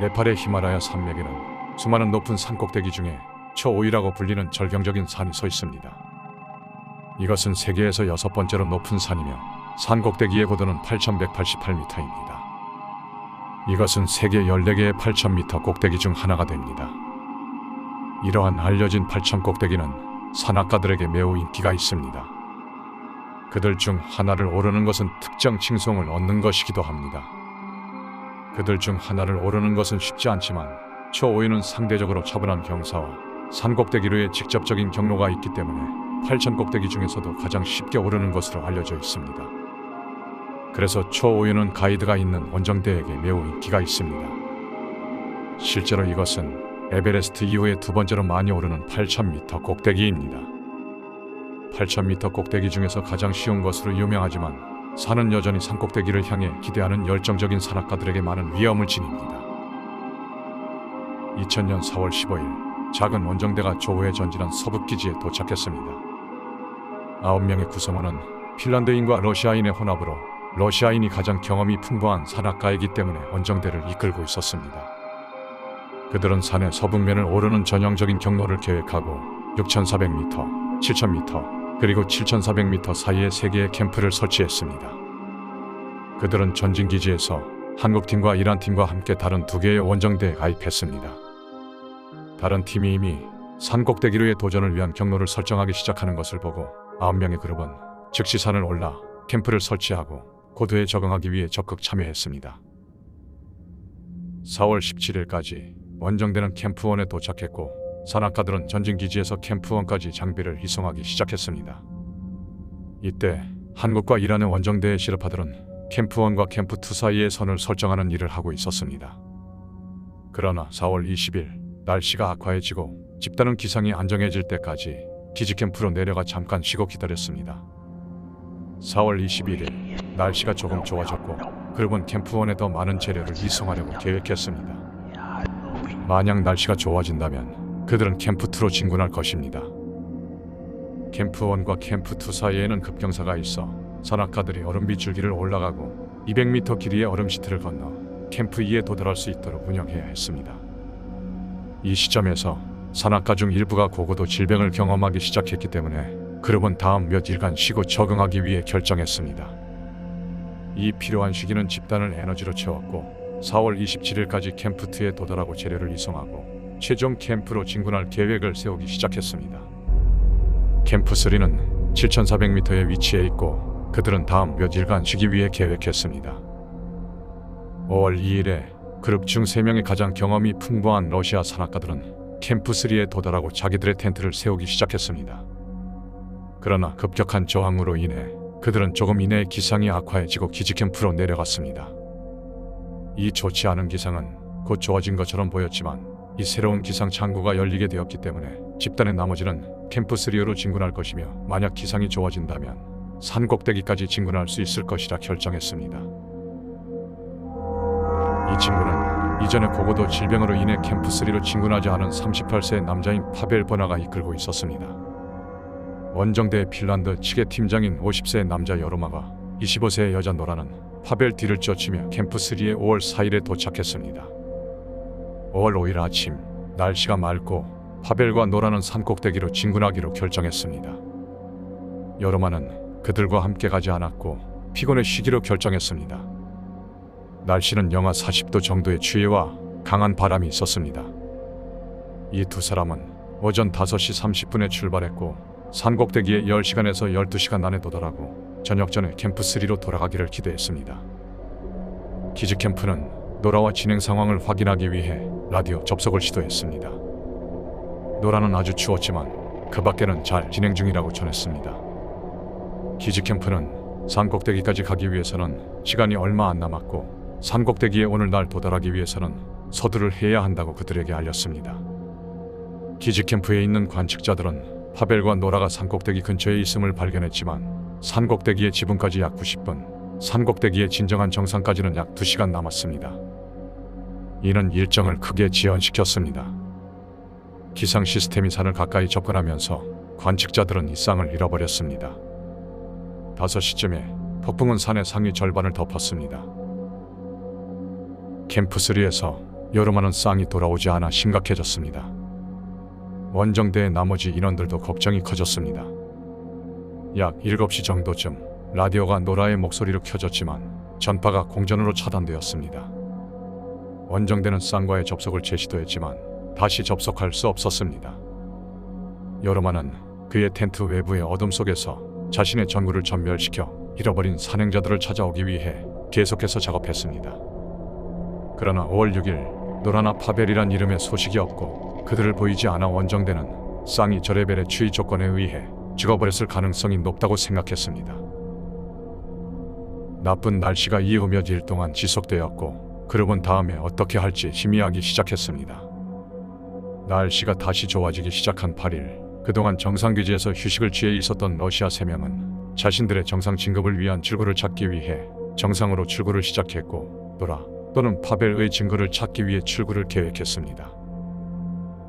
네팔의 히마라야 산맥에는 수많은 높은 산 꼭대기 중에 초오이라고 불리는 절경적인 산이 서 있습니다. 이것은 세계에서 여섯 번째로 높은 산이며 산 꼭대기의 고도는 8,188m입니다. 이것은 세계 14개의 8,000m 꼭대기 중 하나가 됩니다. 이러한 알려진 8,000 꼭대기는 산악가들에게 매우 인기가 있습니다. 그들 중 하나를 오르는 것은 특정 칭송을 얻는 것이기도 합니다. 그들 중 하나를 오르는 것은 쉽지 않지만 초오이는 상대적으로 차분한 경사와 산 꼭대기로의 직접적인 경로가 있기 때문에 8천 꼭대기 중에서도 가장 쉽게 오르는 것으로 알려져 있습니다. 그래서 초오이는 가이드가 있는 원정대에게 매우 인기가 있습니다. 실제로 이것은 에베레스트 이후에 두 번째로 많이 오르는 8,000m 꼭대기입니다. 8,000m 꼭대기 중에서 가장 쉬운 것으로 유명하지만 산은 여전히 산 꼭대기를 향해 기대하는 열정적인 산악가들에게 많은 위험을 지닙니다. 2000년 4월 15일 작은 원정대가 조호에 전진한 서북기지에 도착했습니다. 9명의 구성원은 핀란드인과 러시아인의 혼합으로 러시아인이 가장 경험이 풍부한 산악가이기 때문에 원정대를 이끌고 있었습니다. 그들은 산의 서북면을 오르는 전형적인 경로를 계획하고 6,400m, 7,000m, 그리고 7,400m 사이에 세 개의 캠프를 설치했습니다. 그들은 전진 기지에서 한국 팀과 이란 팀과 함께 다른 두 개의 원정대에 가입했습니다. 다른 팀이 이미 산 꼭대기로의 도전을 위한 경로를 설정하기 시작하는 것을 보고 9명의 그룹은 즉시 산을 올라 캠프를 설치하고 고도에 적응하기 위해 적극 참여했습니다. 4월 17일까지 원정대는 캠프원에 도착했고 산악가들은 전진기지에서 캠프원까지 장비를 이송하기 시작했습니다. 이때 한국과 이란의 원정대의 시르파들은 캠프원과 캠프2 사이의 선을 설정하는 일을 하고 있었습니다. 그러나 4월 20일 날씨가 악화해지고 집단은 기상이 안정해질 때까지 기지 캠프로 내려가 잠깐 쉬고 기다렸습니다. 4월 21일 날씨가 조금 좋아졌고 그룹은 캠프원에 더 많은 재료를 이송하려고 계획했습니다. 만약 날씨가 좋아진다면 그들은 캠프2로 진군할 것입니다. 캠프1과 캠프2 사이에는 급경사가 있어 산악가들이 얼음 비 줄기를 올라가고 200m 길이의 얼음 시트를 건너 캠프2에 도달할 수 있도록 운영해야 했습니다. 이 시점에서 산악가 중 일부가 고고도 질병을 경험하기 시작했기 때문에 그룹은 다음 몇 일간 쉬고 적응하기 위해 결정했습니다. 이 필요한 시기는 집단을 에너지로 채웠고 4월 27일까지 캠프2에 도달하고 재료를 이송하고 최종 캠프로 진군할 계획을 세우기 시작했습니다. 캠프 3는 7,400m의 위치에 있고 그들은 다음 몇 일간 쉬기 위해 계획했습니다. 5월 2일에 그룹 중 3명의 가장 경험이 풍부한 러시아 산악가들은 캠프 3에 도달하고 자기들의 텐트를 세우기 시작했습니다. 그러나 급격한 저항으로 인해 그들은 조금 이내에 기상이 악화해지고 기지 캠프로 내려갔습니다. 이 좋지 않은 기상은 곧 좋아진 것처럼 보였지만 이 새로운 기상 창구가 열리게 되었기 때문에 집단의 나머지는 캠프3로 진군할 것이며 만약 기상이 좋아진다면 산 꼭대기까지 진군할 수 있을 것이라 결정했습니다. 이 친구는 이전에 고고도 질병으로 인해 캠프3로 진군하지 않은 38세 남자인 파벨 버나가 이끌고 있었습니다. 원정대 핀란드 측의 팀장인 50세 남자 여로마가 25세의 여자 노라는 파벨 뒤를 쫓으며 캠프3에 5월 4일에 도착했습니다. 5월 5일 아침 날씨가 맑고 파벨과 노라는 산 꼭대기로 진군하기로 결정했습니다. 여로마는 그들과 함께 가지 않았고 피곤해 쉬기로 결정했습니다. 날씨는 영하 40도 정도의 추위와 강한 바람이 있었습니다. 이 두 사람은 오전 5시 30분에 출발했고 산 꼭대기에 10시간에서 12시간 안에 도달하고 저녁 전에 캠프 3로 돌아가기를 기대했습니다. 기지 캠프는 노라와 진행 상황을 확인하기 위해 라디오 접속을 시도했습니다. 노라는 아주 추웠지만 그 밖에는 잘 진행 중이라고 전했습니다. 기지 캠프는 산 꼭대기까지 가기 위해서는 시간이 얼마 안 남았고 산 꼭대기에 오늘날 도달하기 위해서는 서두를 해야 한다고 그들에게 알렸습니다. 기지 캠프에 있는 관측자들은 파벨과 노라가 산 꼭대기 근처에 있음을 발견했지만 산 꼭대기의 지붕까지 약 90분, 산 꼭대기의 진정한 정상까지는 약 2시간 남았습니다. 이는 일정을 크게 지연시켰습니다. 기상 시스템이 산을 가까이 접근하면서 관측자들은 이상을 잃어버렸습니다. 5시쯤에 폭풍은 산의 상위 절반을 덮었습니다. 캠프3에서 여름하는 쌍이 돌아오지 않아 심각해졌습니다. 원정대의 나머지 인원들도 걱정이 커졌습니다. 약 7시 정도쯤 라디오가 노라의 목소리로 켜졌지만 전파가 공전으로 차단되었습니다. 원정대는 쌍과의 접속을 재시도했지만 다시 접속할 수 없었습니다. 여로마는 그의 텐트 외부의 어둠 속에서 자신의 전구를 전멸시켜 잃어버린 산행자들을 찾아오기 위해 계속해서 작업했습니다. 그러나 5월 6일 노라나 파벨이란 이름의 소식이 없고 그들을 보이지 않아 원정대는 쌍이 저 레벨의 추위 조건에 의해 죽어버렸을 가능성이 높다고 생각했습니다. 나쁜 날씨가 이후 몇일 동안 지속되었고 그룹은 다음에 어떻게 할지 희미하기 시작했습니다. 날씨가 다시 좋아지기 시작한 8일 그동안 정상규지에서 휴식을 취해 있었던 러시아 3명은 자신들의 정상 진급을 위한 출구를 찾기 위해 정상으로 출구를 시작했고 노라 또는 파벨의 증거를 찾기 위해 출구를 계획했습니다.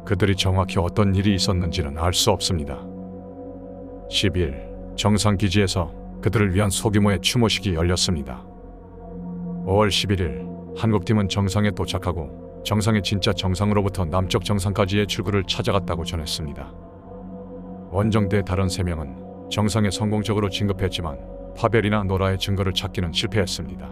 그들이 정확히 어떤 일이 있었는지는 알 수 없습니다. 10일 정상 기지에서 그들을 위한 소규모의 추모식이 열렸습니다. 5월 11일 한국팀은 정상에 도착하고 정상의 진짜 정상으로부터 남쪽 정상까지의 출구를 찾아갔다고 전했습니다. 원정대 다른 3명은 정상에 성공적으로 진급했지만 파벨이나 노라의 증거를 찾기는 실패했습니다.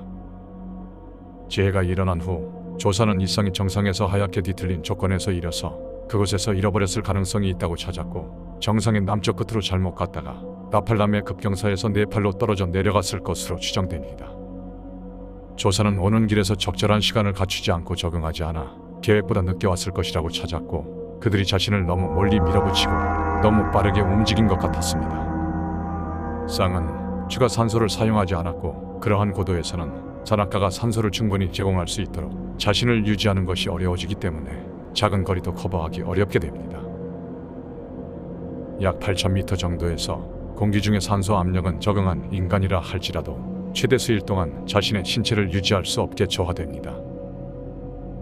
지혜가 일어난 후 조사는 이상이 정상에서 하얗게 뒤틀린 조건에서 이뤄서 그곳에서 잃어버렸을 가능성이 있다고 찾았고 정상의 남쪽 끝으로 잘못 갔다가 나팔남의 급경사에서 네팔로 떨어져 내려갔을 것으로 추정됩니다. 조사는 오는 길에서 적절한 시간을 갖추지 않고 적응하지 않아 계획보다 늦게 왔을 것이라고 찾았고 그들이 자신을 너무 멀리 밀어붙이고 너무 빠르게 움직인 것 같았습니다. 쌍은 추가 산소를 사용하지 않았고 그러한 고도에서는 산악가가 산소를 충분히 제공할 수 있도록 자신을 유지하는 것이 어려워지기 때문에 작은 거리도 커버하기 어렵게 됩니다. 약 8,000m 정도에서 공기 중의 산소 압력은 적응한 인간이라 할지라도 최대 수일 동안 자신의 신체를 유지할 수 없게 저하됩니다.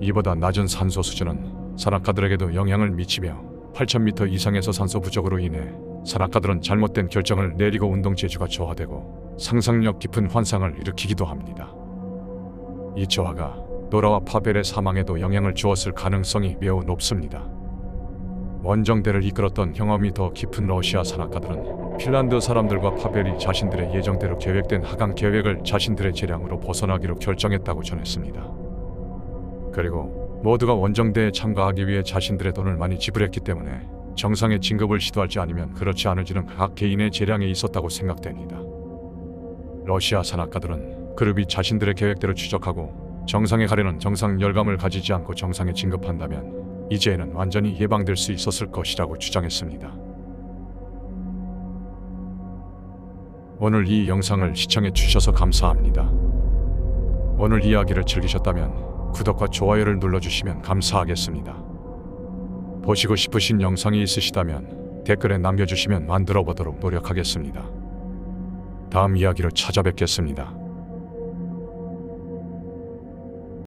이보다 낮은 산소 수준은 산악가들에게도 영향을 미치며 8,000m 이상에서 산소 부족으로 인해 산악가들은 잘못된 결정을 내리고 운동 재주가 저하되고 상상력 깊은 환상을 일으키기도 합니다. 이 저하가 노라와 파벨의 사망에도 영향을 주었을 가능성이 매우 높습니다. 원정대를 이끌었던 경험이 더 깊은 러시아 산악가들은 핀란드 사람들과 파벨이 자신들의 예정대로 계획된 하강 계획을 자신들의 재량으로 벗어나기로 결정했다고 전했습니다. 그리고 모두가 원정대에 참가하기 위해 자신들의 돈을 많이 지불했기 때문에 정상의 진급을 시도할지 아니면 그렇지 않을지는 각 개인의 재량에 있었다고 생각됩니다. 러시아 산악가들은 그룹이 자신들의 계획대로 추적하고 정상에 가려는 정상 열감을 가지지 않고 정상에 진급한다면 이제는 완전히 예방될 수 있었을 것이라고 주장했습니다. 오늘 이 영상을 시청해 주셔서 감사합니다. 오늘 이야기를 즐기셨다면 구독과 좋아요를 눌러주시면 감사하겠습니다. 보시고 싶으신 영상이 있으시다면 댓글에 남겨주시면 만들어 보도록 노력하겠습니다. 다음 이야기로 찾아뵙겠습니다.